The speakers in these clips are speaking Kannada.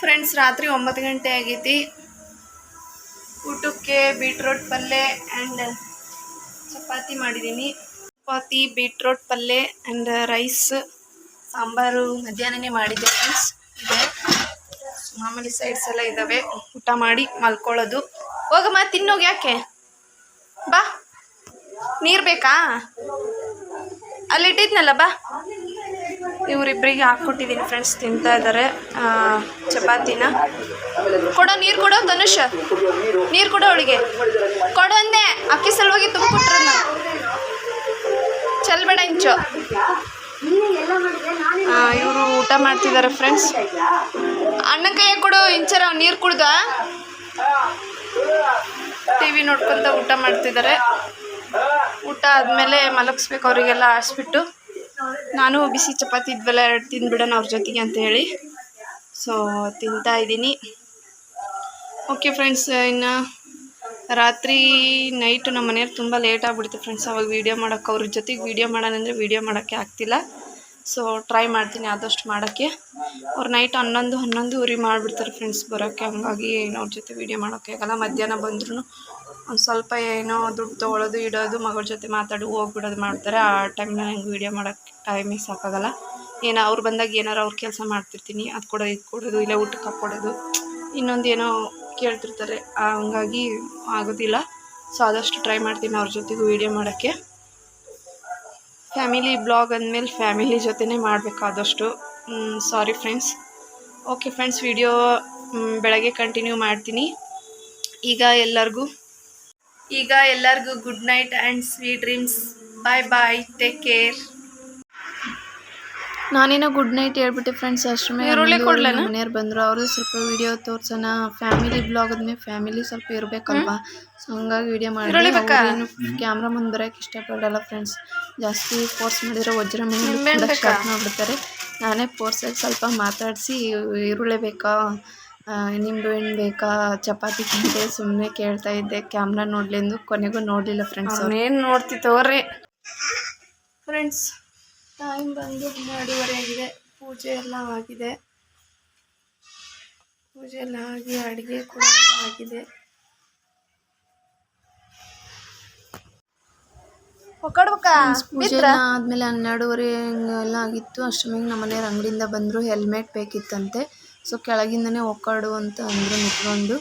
ಫ್ರೆಂಡ್ಸ್ ರಾತ್ರಿ ಒಂಬತ್ತು ಗಂಟೆ ಆಗೈತಿ. ಊಟಕ್ಕೆ ಬೀಟ್ರೋಟ್ ಪಲ್ಯ ಆ್ಯಂಡ್ ಚಪಾತಿ ಮಾಡಿದ್ದೀನಿ ಚಪಾತಿ ಬೀಟ್ರೋಟ್ ಪಲ್ಯ ಆ್ಯಂಡ್ ರೈಸ್ ಸಾಂಬಾರು ಮಧ್ಯಾಹ್ನನೇ ಮಾಡಿದ್ದೆ ಫ್ರೆಂಡ್ಸ್ ಇದೆ. ಮಾಮೂಲಿ ಸೈಡ್ಸ್ ಎಲ್ಲ ಇದ್ದಾವೆ ಊಟ ಮಾಡಿ ಮಲ್ಕೊಳ್ಳೋದು. ಹೋಗಮ್ಮ ತಿನ್ನೋಗಿ ಯಾಕೆ ಬಾ. ನೀರು ಬೇಕಾ? ಅಲ್ಲಿಟ್ಟಿದ್ನಲ್ಲ, ಬಾ. ಇವರಿಬ್ಬರಿಗೆ ಹಾಕ್ಕೊಟ್ಟಿದ್ದೀನಿ ಫ್ರೆಂಡ್ಸ್ ತಿಂತಾ ಇದ್ದಾರೆ ಚಪಾತಿನ. ಕೊಡೋ ನೀರು ಕೊಡೋ ಧನುಷ್? ನೀರು ಕೊಡೋ ಅವಳಿಗೆ. ಕೊಡೋ ಅಕ್ಕಿ ಸಲುವಾಗಿ ತುಂಬಿಕೊಟ್ರು ನಾನು ಚಲ್ಬೇಡ ಇಂಚು. ಇವರು ಊಟ ಮಾಡ್ತಿದ್ದಾರೆ ಫ್ರೆಂಡ್ಸ್ ಅಣ್ಣ ಕೈಯ ಕೊಡೋ ಇಂಚರ ನೀರು ಕುಡ್ದ? ಟಿ ವಿ ನೋಡ್ಕೊಂತ ಊಟ ಮಾಡ್ತಿದ್ದಾರೆ ಊಟ ಆದಮೇಲೆ ಮಲಗಿಸ್ಬೇಕು ಅವರಿಗೆಲ್ಲ ಆಡಿಸ್ಬಿಟ್ಟು ನಾನು ಬಿಸಿ ಚಪಾತಿ ಇದ್ವಲ್ಲ ಎರಡು ತಿಂದ್ಬಿಡೋಣ ಅವ್ರ ಜೊತೆಗೆ ಅಂತ ಹೇಳಿ. ಸೊ ತಿಂತಾ ಇದ್ದೀನಿ. ಓಕೆ ಫ್ರೆಂಡ್ಸ್ ಇನ್ನು ರಾತ್ರಿ ನೈಟು ನಮ್ಮ ಮನೆಯವ್ರು ತುಂಬ ಲೇಟ್ ಆಗಿಬಿಡುತ್ತೆ ಫ್ರೆಂಡ್ಸ್ ಅವಾಗ ವೀಡಿಯೋ ಮಾಡೋಕ್ಕೆ ಅವ್ರ ಜೊತೆಗೆ ವೀಡಿಯೋ ಮಾಡೋಣ ಅಂದರೆ ವೀಡಿಯೋ ಮಾಡೋಕ್ಕೆ ಆಗ್ತಿಲ್ಲ. ಸೊ ಟ್ರೈ ಮಾಡ್ತೀನಿ ಆದಷ್ಟು ಮಾಡೋಕ್ಕೆ. ಅವ್ರು ನೈಟ್ ಹನ್ನೊಂದು ಹನ್ನೊಂದು ಉರಿ ಮಾಡಿಬಿಡ್ತಾರೆ ಫ್ರೆಂಡ್ಸ್ ಬರೋಕ್ಕೆ. ಹಂಗಾಗಿ ಅವ್ರ ಜೊತೆ ವೀಡಿಯೋ ಮಾಡೋಕ್ಕೆ ಆಗಲ್ಲ. ಮಧ್ಯಾಹ್ನ ಬಂದ್ರೂ ಒಂದು ಸ್ವಲ್ಪ ಏನೋ ದುಡ್ಡು ತೊಗೊಳೋದು, ಇಡೋದು, ಮಗಳ ಜೊತೆ ಮಾತಾಡಿ ಹೋಗ್ಬಿಡೋದು ಮಾಡ್ತಾರೆ. ಆ ಟೈಮ್ನಾಗ ನಂಗೆ ವೀಡಿಯೋ ಮಾಡೋಕ್ಕೆ ಟೈಮಿಗೆ ಸಾಕಾಗಲ್ಲ. ಏನೋ ಅವ್ರು ಬಂದಾಗ ಏನಾರು ಅವ್ರ ಕೆಲಸ ಮಾಡ್ತಿರ್ತೀನಿ. ಅದು ಕೊಡೋದು ಇದು ಕೊಡೋದು, ಇಲ್ಲ ಊಟಕ್ಕೆ ಹಾಕ್ಕೊಡೋದು ಇನ್ನೊಂದು ಏನೋ ಕೇಳ್ತಿರ್ತಾರೆ. ಹಂಗಾಗಿ ಆಗೋದಿಲ್ಲ. ಸೊ ಆದಷ್ಟು ಟ್ರೈ ಮಾಡ್ತೀನಿ ಅವ್ರ ಜೊತೆಗೂ ವೀಡಿಯೋ ಮಾಡೋಕ್ಕೆ. ಫ್ಯಾಮಿಲಿ ಬ್ಲಾಗ್ ಅಂದಮೇಲೆ ಫ್ಯಾಮಿಲಿ ಜೊತೆನೇ ಮಾಡಬೇಕು ಆದಷ್ಟು. Sorry friends okay friends video ಬೆಳಗ್ಗೆ ಕಂಟಿನ್ಯೂ ಮಾಡ್ತೀನಿ. ಈಗ ಎಲ್ಲರಿಗೂ ಈಗ ಎಲ್ಲರಿಗೂ good night and sweet dreams bye bye take care ನಾನೇನೋ ಗುಡ್ ನೈಟ್ ಹೇಳ್ಬಿಟ್ಟೆ ಫ್ರೆಂಡ್ಸ್ ಅಷ್ಟೇ? ಮನೆಯವ್ರು ಬಂದರು ಅವರು ಸ್ವಲ್ಪ ವಿಡಿಯೋ ತೋರ್ಸೋಣ. ಫ್ಯಾಮಿಲಿ ಬ್ಲಾಗ್ ಆದ್ಮೇಲೆ ಫ್ಯಾಮಿಲಿ ಸ್ವಲ್ಪ ಇರಬೇಕಲ್ವಾ? ಸೊ ಹಂಗಾಗಿ ವಿಡಿಯೋ? ಮಾಡಿ ಕ್ಯಾಮ್ರಾ ಮುಂದೆ ಬರೋಕ್ಕೆ ಇಷ್ಟಪಡಲ್ಲ ಫ್ರೆಂಡ್ಸ್ ಜಾಸ್ತಿ ಫೋರ್ಸ್ ಮಾಡಿದ್ರೆ ವಜ್ರ ಮೇಲೆ ಸ್ಟಾರ್ಟ್ ಮಾಡಿಬಿಡ್ತಾರೆ. ನಾನೇ ಫೋರ್ಸಾಗಿ ಸ್ವಲ್ಪ ಮಾತಾಡಿಸಿ ಈರುಳ್ಳಿ ಬೇಕಾ? ಆ, ನಿಂಬೆಹಣ್ಣು ಬೇಕಾ? ಚಪಾತಿ ತಿಂತೆ ಸುಮ್ಮನೆ ಕೇಳ್ತಾ ಇದ್ದೆ. ಕ್ಯಾಮ್ರಾ ನೋಡ್ಲೆಂದು ಕೊನೆಗೂ ನೋಡಲಿಲ್ಲ ಫ್ರೆಂಡ್ಸ್ ಏನ್ ನೋಡ್ತಿ ತಗೋರಿ. ಫ್ರೆಂಡ್ಸ್ ಟೈಮ್ ಬಂದು ಹನ್ನೆರಡುವರೆ ಆಗಿದೆ. ಪೂಜೆ ಎಲ್ಲ ಆಗಿದೆ. ಪೂಜೆ ಎಲ್ಲ ಆಗಿ ಅಡುಗೆ ಕೂಡ ಆಗಿದೆ. ಪೂಜೆ ಆದಮೇಲೆ ಹನ್ನೆರಡುವರೆ ಎಲ್ಲ ಆಗಿತ್ತು. ಅಷ್ಟಮಿಗೆ ನಮ್ಮ ಮನೆಯವ್ರ ಅಂಗಡಿಯಿಂದ ಬಂದರು. ಹೆಲ್ಮೆಟ್ ಬೇಕಿತ್ತಂತೆ. ಸೊ ಕೆಳಗಿಂದನೇ ಒಕ್ಕಾಡು ಅಂತ ಅಂದರು ನಿಂತ್ಕೊಂಡು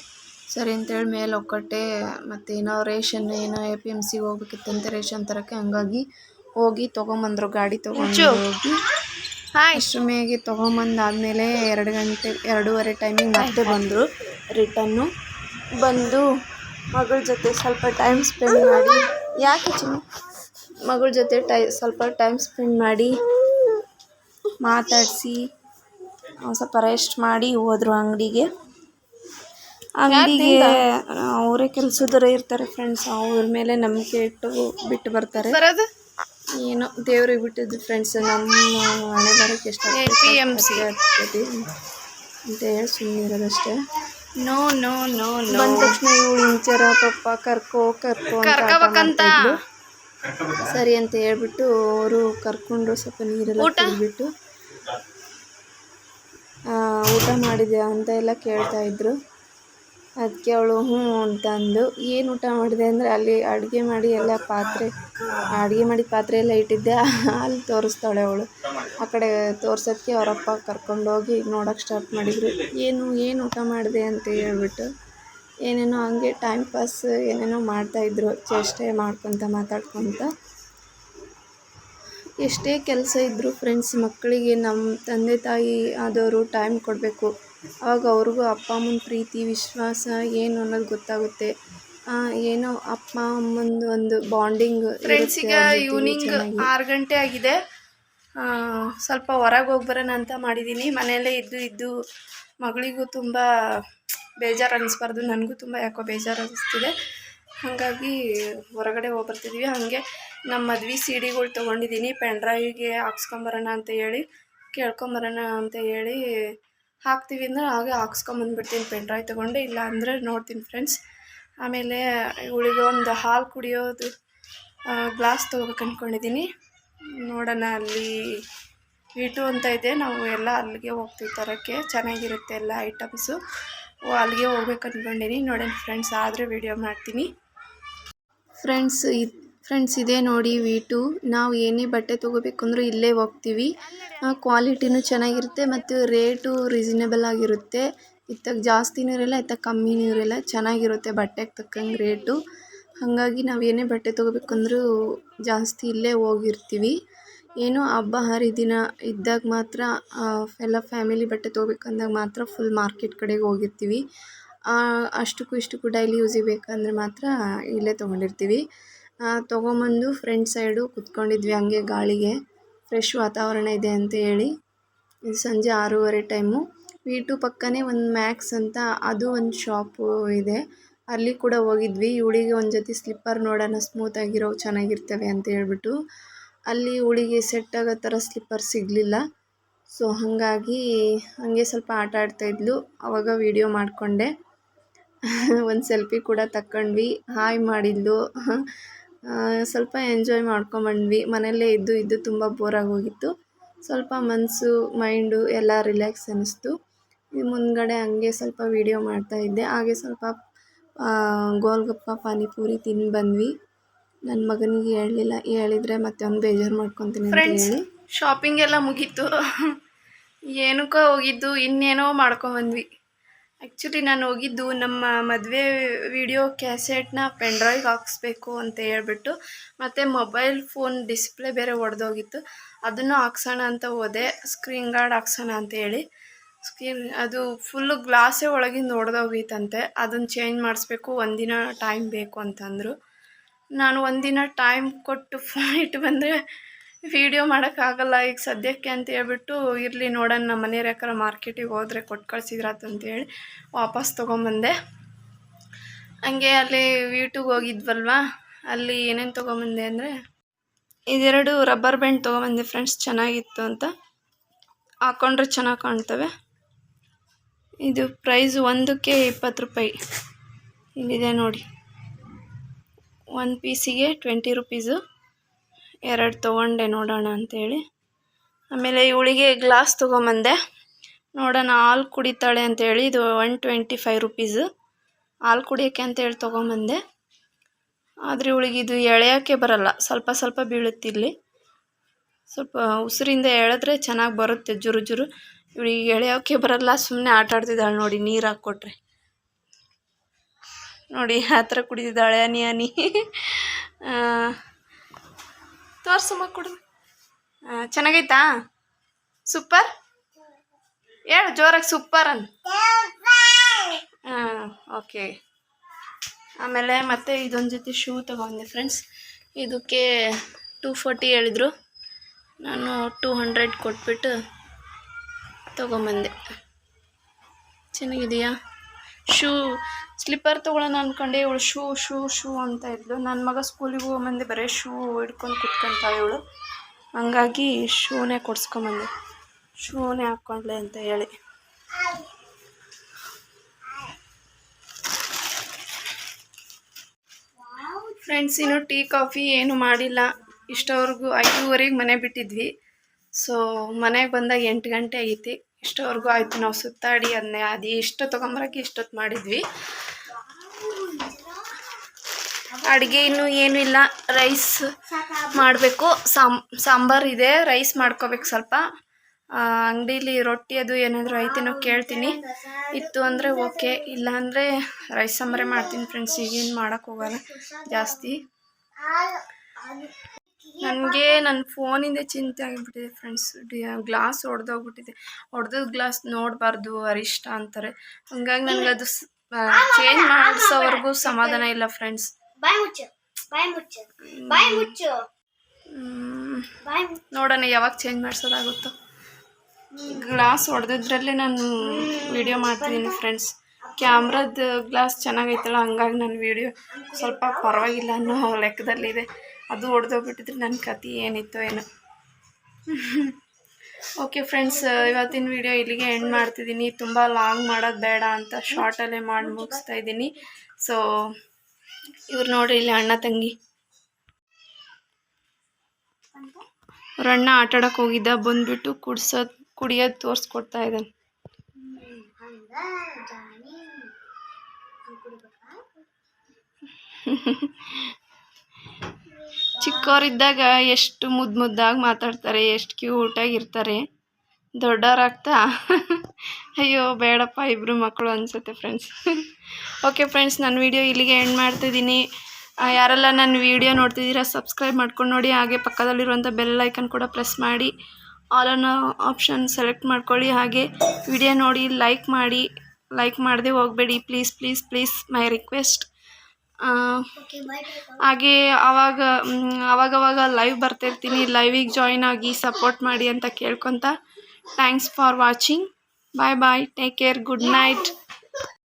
ಸರಿ ಅಂತೇಳಿ ಮೇಲೆ ಒಕ್ಕಟ್ಟೆ ಮತ್ತು ಏನೋ ರೇಷನ್ ಏನೋ ಎ ಪಿ ಎಂ ಸಿಗೆ ಹೋಗ್ಬೇಕಿತ್ತಂತೆ ರೇಷನ್ ತರಕ್ಕೆ ಹಂಗಾಗಿ ಹೋಗಿ ತೊಗೊಂಬಂದರು. ಗಾಡಿ ತೊಗೊಂಡು ಹೋಗಿ ಹಾಯ್. ಮೇಗೆ ತೊಗೊಂಬಂದಾದ್ಮೇಲೆ ಎರಡು ಗಂಟೆ ಎರಡೂವರೆ ಟೈಮಿಗೆ ಮತ್ತೆ ಬಂದರು. ರಿಟನ್ನು ಬಂದು ಮಗಳ ಜೊತೆ ಸ್ವಲ್ಪ ಟೈಮ್ ಸ್ಪೆಂಡ್ ಮಾಡಿ. ಯಾಕೆ ಚಿನ್ನ? ಮಗಳ ಜೊತೆ ಟೈ ಸ್ವಲ್ಪ ಟೈಮ್ ಸ್ಪೆಂಡ್ ಮಾಡಿ ಮಾತಾಡಿಸಿ ಸ್ವಲ್ಪ ರೆಸ್ಟ್ ಮಾಡಿ ಹೋದ್ರು ಅಂಗಡಿಗೆ. ಅಂಗಡಿಗೆ ಅವರೇ ಕೆಲಸದವರೇ ಇರ್ತಾರೆ ಫ್ರೆಂಡ್ಸ್ ಅವ್ರ ಮೇಲೆ ನಂಬಿಕೆ ಇಟ್ಟು ಬಿಟ್ಟು ಬರ್ತಾರೆ. ಏನೋ ದೇವ್ರಿಗೆ ಬಿಟ್ಟಿದ್ದು ಫ್ರೆಂಡ್ಸ್ ನಮ್ಮ ಹಣೆ ಬರೋಕ್ಕೆ ಎಷ್ಟು APMC. ಆಗ್ತದೆ ಅಂತ ಹೇಳಿ ಸುಮ್ಮನೆ ಇರೋದಷ್ಟೇ. No no no no. ಬಂದ ತಕ್ಷಣ ಇವಳು ಇಂಚರ ಪಪ್ಪ ಕರ್ಕೋ ಕರ್ಕೋ ಕರ್ಕೋಬೇಕಂತ. ಸರಿ ಅಂತ ಹೇಳ್ಬಿಟ್ಟು ಅವರು ಕರ್ಕೊಂಡು ಸ್ವಲ್ಪ ನೀರೆಲ್ಲ ಊಟ? ಊಟ ಮಾಡಿದೆ ಅಂತ ಎಲ್ಲ ಕೇಳ್ತಾ ಇದ್ರು. ಅದಕ್ಕೆ ಅವಳು ಹ್ಞೂ ಅಂತಂದು ಏನು ಊಟ ಮಾಡಿದೆ? ಅಂದರೆ ಅಲ್ಲಿ ಅಡುಗೆ ಮಾಡಿ ಎಲ್ಲ ಪಾತ್ರೆ, ಅಡುಗೆ ಮಾಡಿದ ಪಾತ್ರೆ ಎಲ್ಲ ಇಟ್ಟಿದ್ದೆ. ಅಲ್ಲಿ ತೋರಿಸ್ತಾಳೆ ಅವಳು. ಆ ಕಡೆ ತೋರ್ಸೋಕ್ಕೆ ಅವರಪ್ಪ ಕರ್ಕೊಂಡೋಗಿ ನೋಡೋಕ್ಕೆ ಸ್ಟಾರ್ಟ್ ಮಾಡಿದರು. ಏನು ಏನು ಊಟ ಮಾಡಿದೆ? ಅಂತ ಹೇಳ್ಬಿಟ್ಟು ಏನೇನೋ ಹಂಗೆ ಟೈಮ್ ಪಾಸ್ ಏನೇನೋ ಮಾಡ್ತಾಯಿದ್ರು ಚೇಷ್ಟೆ ಮಾಡ್ಕೊತ ಮಾತಾಡ್ಕೊತ. ಎಷ್ಟೇ ಕೆಲಸ ಇದ್ದರೂ ಫ್ರೆಂಡ್ಸ್ ಮಕ್ಕಳಿಗೆ ನಮ್ಮ ತಂದೆ ತಾಯಿ ಆದವರು ಟೈಮ್ ಕೊಡಬೇಕು. ಆವಾಗ ಅವ್ರಿಗೂ ಅಪ್ಪ ಅಮ್ಮನ ಪ್ರೀತಿ ವಿಶ್ವಾಸ ಏನು ಅನ್ನೋದು ಗೊತ್ತಾಗುತ್ತೆ. ಏನೋ ಅಪ್ಪ ಅಮ್ಮಂದು ಒಂದು ಬಾಂಡಿಂಗ್ ಫ್ರೆಂಡ್ಸ್ ಈಗ ಈವ್ನಿಂಗ್ ಆರು ಗಂಟೆ ಆಗಿದೆ. ಸ್ವಲ್ಪ ಹೊರಗೆ ಹೋಗ್ಬರೋಣ ಅಂತ ಮಾಡಿದ್ದೀನಿ ಮನೆಯಲ್ಲೇ ಇದ್ದು ಇದ್ದು ಮಗಳಿಗೂ ತುಂಬ ಬೇಜಾರು ಅನ್ನಿಸ್ಬಾರ್ದು ನನಗೂ ತುಂಬ ಯಾಕೋ ಬೇಜಾರು ಅನ್ನಿಸ್ತಿದೆ ಹಾಗಾಗಿ ಹೊರಗಡೆ ಹೋಗಿ ಬರ್ತಿದ್ದೀವಿ ಹಾಗೆ ನಮ್ಮ ಮದ್ವೆ ಸಿಡಿಗಳು ತೊಗೊಂಡಿದ್ದೀನಿ ಪೆನ್ ಡ್ರೈವ್ಗೆ ಹಾಕ್ಸ್ಕೊಂಬರೋಣ ಅಂತ ಹೇಳಿ, ಕೇಳ್ಕೊಂಬರೋಣ ಅಂತ ಹೇಳಿ ಹಾಕ್ತೀವಿ ಅಂದ್ರೆ ಹಾಗೆ ಹಾಕ್ಸ್ಕೊಂಬಂದ್ಬಿಡ್ತೀನಿ ಪೆನ್ ಡ್ರೈವ್ ತೊಗೊಂಡು, ಇಲ್ಲ ಅಂದರೆ ನೋಡ್ತೀನಿ ಫ್ರೆಂಡ್ಸ್ ಆಮೇಲೆ ಒಂದು ಹಾಲು ಕುಡಿಯೋದು ಗ್ಲಾಸ್ ತೊಗೋಬೇಕು ಅಂದ್ಕೊಂಡಿದ್ದೀನಿ ನೋಡೋಣ ಅಲ್ಲಿ ಇಟು ಅಂತ ಇದೆ, ನಾವು ಎಲ್ಲ ಅಲ್ಲಿಗೆ ಹೋಗ್ತೀವಿ ತರೋಕ್ಕೆ. ಚೆನ್ನಾಗಿರುತ್ತೆ ಎಲ್ಲ ಐಟಮ್ಸು ಅಲ್ಲಿಗೆ ಹೋಗ್ಬೇಕು ಅಂದ್ಕೊಂಡಿನಿ ನೋಡೋಣ ಫ್ರೆಂಡ್ಸ್ ಆದರೆ ವಿಡಿಯೋ ಮಾಡ್ತೀನಿ. ಫ್ರೆಂಡ್ಸ್ ಇದು ಫ್ರೆಂಡ್ಸ್ ಇದೇ ನೋಡಿ ವಿ ಟು ನಾವು ಏನೇ ಬಟ್ಟೆ ತೊಗೋಬೇಕಂದ್ರೂ ಇಲ್ಲೇ ಹೋಗ್ತೀವಿ. ಕ್ವಾಲಿಟಿನೂ ಚೆನ್ನಾಗಿರುತ್ತೆ ಮತ್ತು ರೇಟು ರೀಸನೇಬಲ್ ಆಗಿರುತ್ತೆ. ಇತ್ತಾಗ ಜಾಸ್ತಿನೂ ಇರಲ್ಲ ಇತ್ತಾಗ ಕಮ್ಮಿನೂ ಇರಲ್ಲ. ಚೆನ್ನಾಗಿರುತ್ತೆ ಬಟ್ಟೆಗೆ ತಕ್ಕಂಗೆ ರೇಟು ಹಾಗಾಗಿ ನಾವು ಏನೇ ಬಟ್ಟೆ ತೊಗೋಬೇಕಂದ್ರೂ ಜಾಸ್ತಿ ಇಲ್ಲೇ ಹೋಗಿರ್ತೀವಿ. ಏನು ಹಬ್ಬ, ಹರಿದಿನ ಇದ್ದಾಗ ಮಾತ್ರ ಎಲ್ಲ ಫ್ಯಾಮಿಲಿ ಬಟ್ಟೆ ತೊಗೋಬೇಕಂದಾಗ ಮಾತ್ರ ಫುಲ್ ಮಾರ್ಕೆಟ್ ಕಡೆಗೆ ಹೋಗಿರ್ತೀವಿ. ಅಷ್ಟಕ್ಕೂ ಇಷ್ಟಕ್ಕೂ ಡೈಲಿ ಯೂಸಿಗೆ ಬೇಕಂದರೆ ಮಾತ್ರ ಇಲ್ಲೇ ತೊಗೊಂಡಿರ್ತೀವಿ. ತೊಗೊಂಬಂದು ಫ್ರೆಂಟ್ ಸೈಡು ಕುತ್ಕೊಂಡಿದ್ವಿ ಹಂಗೆ ಗಾಳಿಗೆ. ಫ್ರೆಶ್ ವಾತಾವರಣ ಇದೆ ಅಂತ ಹೇಳಿ. ಇದು ಸಂಜೆ ಆರೂವರೆ ಟೈಮು. ವಿ ಟು ಪಕ್ಕನೇ ಒಂದು ಮ್ಯಾಕ್ಸ್ ಅಂತ ಅದು ಒಂದು ಶಾಪು ಇದೆ. ಅಲ್ಲಿ ಕೂಡ ಹೋಗಿದ್ವಿ. ಇವಳಿಗೆ ಒಂದು ಜೊತೆ ಸ್ಲಿಪ್ಪರ್ ನೋಡೋಣ ಸ್ಮೂತಾಗಿರೋ ಚೆನ್ನಾಗಿರ್ತವೆ ಅಂತ ಹೇಳ್ಬಿಟ್ಟು. ಅಲ್ಲಿ ಇವಳಿಗೆ ಸೆಟ್ ಆಗೋ ಥರ ಸ್ಲಿಪ್ಪರ್ ಸಿಗಲಿಲ್ಲ. ಸೊ, ಹಾಗಾಗಿ ಹಾಗೆ ಸ್ವಲ್ಪ ಆಟ ಆಡ್ತಾಯಿದ್ಲು ಆವಾಗ ವೀಡಿಯೋ ಮಾಡಿಕೊಂಡೆ. ಒಂದು ಸೆಲ್ಫಿ ಕೂಡ ತಕ್ಕೊಂಡ್ವಿ. ಹಾಯ್ ಮಾಡಿದ್ಲು. ಸ್ವಲ್ಪ ಎಂಜಾಯ್ ಮಾಡ್ಕೊಂಬಂದ್ವಿ. ಮನೆಯಲ್ಲೇ ಇದ್ದು ಇದ್ದು ತುಂಬ ಬೋರಾಗಿ ಹೋಗಿತ್ತು ಸ್ವಲ್ಪ ಮನಸ್ಸು ಮೈಂಡು ಎಲ್ಲ ರಿಲ್ಯಾಕ್ಸ್ ಅನ್ನಿಸ್ತು. ಮುಂದ್ಗಡೆ ಹಂಗೆ ಸ್ವಲ್ಪ ವೀಡಿಯೋ ಮಾಡ್ತಾಯಿದ್ದೆ ಹಾಗೆ ಸ್ವಲ್ಪ ಗೋಲ್ಗಪ್ಪ ಪಾನಿಪುರಿ ತಿಂದು ಬಂದ್ವಿ. ನನ್ನ ಮಗನಿಗೆ ಹೇಳಲಿಲ್ಲ. ಹೇಳಿದರೆ ಮತ್ತೆ ಅವ್ನು ಬೇಜಾರು ಮಾಡ್ಕೊತೀನಿ ಅಂತ ಫ್ರೆಂಡ್ಸ್ ಹೇಳಿ. ಶಾಪಿಂಗ್ ಎಲ್ಲ ಮುಗೀತು. ಏನಕ್ಕೋ ಹೋಗಿದ್ದು ಇನ್ನೇನೋ ಮಾಡ್ಕೊಂಬಂದ್ವಿ. ಆ್ಯಕ್ಚುಲಿ ನಾನು ಹೋಗಿದ್ದು ನಮ್ಮ ಮದುವೆ ವಿಡಿಯೋ ಕ್ಯಾಸೆಟ್ನ ಪೆನ್ಡ್ರೈವ್ಗೆ ಹಾಕ್ಸ್ಬೇಕು ಅಂತ ಹೇಳ್ಬಿಟ್ಟು, ಮತ್ತು ಮೊಬೈಲ್ ಫೋನ್ ಡಿಸ್ಪ್ಲೇ ಬೇರೆ ಒಡೆದೋಗಿತ್ತು. ಅದನ್ನು ಹಾಕ್ಸೋಣ ಅಂತ ಹೋದೆ. ಸ್ಕ್ರೀನ್ ಗಾರ್ಡ್ ಹಾಕ್ಸೋಣ ಅಂತ ಹೇಳಿ. ಸ್ಕ್ರೀನ್ ಅದು ಫುಲ್ಲು ಗ್ಲಾಸೇ ಒಳಗಿಂದ ಒಡೆದೋಗಿತ್ತಂತೆ. ಅದನ್ನು ಚೇಂಜ್ ಮಾಡಿಸ್ಬೇಕು, ಒಂದಿನ ಟೈಮ್ ಬೇಕು ಅಂತಂದರು. ನಾನು ಒಂದಿನ ಟೈಮ್ ಕೊಟ್ಟು ಫೋನ್ ಇಟ್ಟು ಬಂದರೆ ವೀಡಿಯೋ ಮಾಡೋಕ್ಕಾಗಲ್ಲ ಈಗ ಸದ್ಯಕ್ಕೆ ಅಂತ ಹೇಳ್ಬಿಟ್ಟು ಇರಲಿ ನೋಡೋಣ ನಮ್ಮ ಮನೆಯವ್ರು ಯಾಕಾರ ಮಾರ್ಕೆಟಿಗೆ ಹೋದರೆ ಕೊಟ್ಟು ಕಳ್ಸಿದ್ರಾತು ಅಂತೇಳಿ ವಾಪಸ್ ತೊಗೊಂಬಂದೆ. ಹಂಗೆ ಅಲ್ಲಿ ವೀಟಿಗೆ ಹೋಗಿದ್ವಲ್ವಾ? ಅಲ್ಲಿ ಏನೇನು ತೊಗೊಂಬಂದೆ ಅಂದರೆ ಇದೆರಡು ರಬ್ಬರ್ ಬ್ಯಾಂಡ್ ತೊಗೊಂಬಂದೆ ಫ್ರೆಂಡ್ಸ್ ಚೆನ್ನಾಗಿತ್ತು ಅಂತ. ಹಾಕ್ಕೊಂಡ್ರೆ ಚೆನ್ನಾಗಿ ಕಾಣ್ತವೆ. ಇದು ಪ್ರೈಸ್ ಒಂದಕ್ಕೆ ಇಪ್ಪತ್ತು ರೂಪಾಯಿ. ಇಲ್ಲಿದೆ ನೋಡಿ. ಒಂದು ಪೀಸಿಗೆ ಟ್ವೆಂಟಿ ರುಪೀಸು ಎರಡು ತೊಗೊಂಡೆ ನೋಡೋಣ ಅಂಥೇಳಿ ಆಮೇಲೆ ಇವಳಿಗೆ ಗ್ಲಾಸ್ ತೊಗೊಂಬಂದೆ. ನೋಡೋಣ ಹಾಲು ಕುಡಿತಾಳೆ ಅಂತೇಳಿ ಇದು ಒನ್ ಟ್ವೆಂಟಿ ಫೈವ್ ರುಪೀಸು. ಹಾಲು ಕುಡಿಯೋಕ್ಕೆ ಅಂತೇಳಿ ತೊಗೊಂಬಂದೆ. ಆದರೆ ಇವಳಿಗೆ ಇದು ಎಳೆಯೋಕ್ಕೆ ಬರಲ್ಲ, ಸ್ವಲ್ಪ ಸ್ವಲ್ಪ ಬೀಳುತ್ತೆ ಇಲ್ಲಿ. ಸ್ವಲ್ಪ ಉಸಿರಿಂದ ಎಳೆದ್ರೆ ಚೆನ್ನಾಗಿ ಬರುತ್ತೆ, ಜುರು ಜುರು. ಇವಳಿಗೆ ಎಳೆಯೋಕ್ಕೆ ಬರಲ್ಲ ಸುಮ್ಮನೆ ಆಟ ಆಡ್ತಿದ್ದಾಳೆ ನೋಡಿ, ನೀರು ಹಾಕ್ಕೊಟ್ರೆ. ನೋಡಿ, ಆ ಥರ ಕುಡಿದಿದ್ದಾಳೆ ಹನಿ ಹನಿ. ತೋರ್ಸಮ್ಮ ಕೊಡು. ಚೆನ್ನಾಗೈತಾ? ಸೂಪರ್? ಹೇಳು, ಜೋರಾಗಿ ಸೂಪರ್ ಅನ್. ಹಾಂ ಓಕೆ. ಆಮೇಲೆ ಮತ್ತೆ ಇದೊಂದು ಜೊತೆ ಶೂ ತಗೊಂಡೆ ಫ್ರೆಂಡ್ಸ್ ಇದಕ್ಕೆ ಟೂ ಫೋರ್ಟಿ ಹೇಳಿದರು. ನಾನು ಟೂ ಹಂಡ್ರೆಡ್ ಕೊಟ್ಬಿಟ್ಟು ತೊಗೊಂಬಂದೆ. ಚೆನ್ನಾಗಿದೆಯಾ? ಶೂ ಸ್ಲಿಪ್ಪರ್ ತೊಗೊಳ್ಳೋಣ ಅಂದ್ಕೊಂಡೆ ಇವಳು ಶೂ ಶೂ ಶೂ ಅಂತ ಇದ್ಲು. ನನ್ನ ಮಗ ಸ್ಕೂಲಿಗೆ ಹೋಗ್ಬಂದೆ ಬರೀ ಶೂ ಹಿಡ್ಕೊಂಡು ಕುತ್ಕೊಂತ ಇವಳು. ಹಂಗಾಗಿ ಶೂನೇ ಕೊಡ್ಸ್ಕೊಂಬಂದೆ. ಶೂನೇ ಹಾಕ್ಕೊಂಡ್ಲೆ ಅಂತ ಹೇಳಿ. ಫ್ರೆಂಡ್ಸ್ ಇನ್ನು ಟೀ, ಕಾಫಿ ಏನು ಮಾಡಿಲ್ಲ. ಇಷ್ಟವರೆಗೂ ಐದೂವರೆಗೆ ಮನೆ ಬಿಟ್ಟಿದ್ವಿ. ಸೊ ಮನೆಗೆ ಬಂದಾಗ ಎಂಟು ಗಂಟೆ ಆಗೈತಿ. ಇಷ್ಟವರೆಗೂ ಆಯಿತು ನಾವು ಸುತ್ತಾಡಿ ಅದನ್ನೇ ಅದು ಇಷ್ಟು ತೊಗೊಂಬರಕ್ಕೆ ಇಷ್ಟೊತ್ತು ಮಾಡಿದ್ವಿ. ಅಡುಗೆ ಇನ್ನೂ ಏನೂ ಇಲ್ಲ. ರೈಸ್ ಮಾಡಬೇಕು. ಸಾಂಬಾರು ಇದೆ. ರೈಸ್ ಮಾಡ್ಕೋಬೇಕು ಸ್ವಲ್ಪ. ಅಂಗಡೀಲಿ ರೊಟ್ಟಿ ಅದು ಏನಾದರೂ ಐತೇನೋ ಕೇಳ್ತೀನಿ. ಇತ್ತು ಅಂದರೆ ಓಕೆ. ಇಲ್ಲ ಅಂದರೆ ರೈಸ್ ಸಾಂಬಾರೇ ಮಾಡ್ತೀನಿ ಫ್ರೆಂಡ್ಸ್ ಈಗೇನು ಮಾಡೋಕ್ಕೋಗಲ್ಲ ಜಾಸ್ತಿ. ನನಗೆ ನನ್ನ ಫೋನಿಂದ ಚಿಂತೆ ಆಗಿಬಿಟ್ಟಿದೆ ಫ್ರೆಂಡ್ಸ್ ಗ್ಲಾಸ್ ಒಡೆದೋಗ್ಬಿಟ್ಟಿದೆ. ಹೊಡೆದ ಗ್ಲಾಸ್ ನೋಡಬಾರ್ದು ಅರಿಷ್ಟ ಅಂತಾರೆ. ಹಂಗಾಗಿ ನನಗೆ ಅದು ಚೇಂಜ್ ಮಾಡಿಸೋವರೆಗೂ ಸಮಾಧಾನ ಇಲ್ಲ ಫ್ರೆಂಡ್ಸ್ ನೋಡೋಣ ಯಾವಾಗ ಚೇಂಜ್ ಮಾಡಿಸೋದಾಗುತ್ತೋ. ಗ್ಲಾಸ್ ಹೊಡೆದಿದ್ರಲ್ಲೇ ನಾನು ವಿಡಿಯೋ ಮಾಡ್ತಿದ್ದೀನಿ ಫ್ರೆಂಡ್ಸ್ ಕ್ಯಾಮ್ರದ್ದು ಗ್ಲಾಸ್ ಚೆನ್ನಾಗೈತಲ್ಲ ಹಂಗಾಗಿ ನನ್ನ ವಿಡಿಯೋ ಸ್ವಲ್ಪ ಪರವಾಗಿಲ್ಲ ಅನ್ನೋ ಲೆಕ್ಕದಲ್ಲಿದೆ. ಅದು ಹೊಡೆದೋಗ್ಬಿಟ್ಟಿದ್ರೆ ನನ್ನ ಕತೆ ಏನಿತ್ತು ಏನೋ. ಓಕೆ ಫ್ರೆಂಡ್ಸ್ ಇವತ್ತಿನ ವಿಡಿಯೋ ಇಲ್ಲಿಗೆ ಎಂಡ್ ಮಾಡ್ತಿದ್ದೀನಿ. ತುಂಬ ಲಾಂಗ್ ಮಾಡೋದು ಬೇಡ ಅಂತ ಶಾರ್ಟಲ್ಲೇ ಮಾಡಿ ಮುಗಿಸ್ತಾ ಇದ್ದೀನಿ. ಸೊ ಇವ್ರು ನೋಡ್ರಿ ಇಲ್ಲಿ ಅಣ್ಣ ತಂಗಿ. ಅವ್ರ ಅಣ್ಣ ಆಟ ಆಡಕ್ಕೆ ಹೋಗಿದ್ದ, ಬಂದ್ಬಿಟ್ಟು ಕುಡ್ಸೋದು, ಕುಡಿಯೋದು ತೋರಿಸ್ಕೊಡ್ತಾ ಇದ್ದಾನೆ ಹಂಗ ಜಾನಿ ಹಂಗ್ ಕುಡಿಬೇಕಾ? ಚಿಕ್ಕವರಿದ್ದಾಗ ಎಷ್ಟು ಮುದ್ದು ಮುದ್ದಾಗಿ ಮಾತಾಡ್ತಾರೆ, ಎಷ್ಟು ಕ್ಯೂಟಾಗಿರ್ತಾರೆ ದೊಡ್ಡವರಾಗ್ತಾ? ಅಯ್ಯೋ, ಬೇಡಪ್ಪ ಇಬ್ಬರು ಮಕ್ಕಳು ಅನಿಸುತ್ತೆ ಫ್ರೆಂಡ್ಸ್ ಓಕೆ ಫ್ರೆಂಡ್ಸ್ ನನ್ನ ವಿಡಿಯೋ ಇಲ್ಲಿಗೆ ಎಂಡ್ ಮಾಡ್ತಿದ್ದೀನಿ. ಯಾರೆಲ್ಲ ನನ್ನ ವಿಡಿಯೋ ನೋಡ್ತಿದ್ದೀರಾ ಸಬ್ಸ್ಕ್ರೈಬ್ ಮಾಡ್ಕೊಂಡು ನೋಡಿ. ಹಾಗೆ ಪಕ್ಕದಲ್ಲಿರುವಂಥ ಬೆಲ್ ಐಕನ್ ಕೂಡ ಪ್ರೆಸ್ ಮಾಡಿ. ಆಲ್ ಅನ್ನೋ ಆಪ್ಷನ್ ಸೆಲೆಕ್ಟ್ ಮಾಡ್ಕೊಳ್ಳಿ. ಹಾಗೆ ವಿಡಿಯೋ ನೋಡಿ ಲೈಕ್ ಮಾಡಿ. ಲೈಕ್ ಮಾಡದೆ ಹೋಗಬೇಡಿ. Please please please my request. ಹಾಗೆ ಆವಾಗ ಅವಾಗ ಲೈವ್ ಬರ್ತಿರ್ತೀನಿ ಲೈವಿಗೆ ಜಾಯ್ನ್ ಆಗಿ ಸಪೋರ್ಟ್ ಮಾಡಿ ಅಂತ ಕೇಳ್ಕೊತ. Thanks for watching bye bye take care good night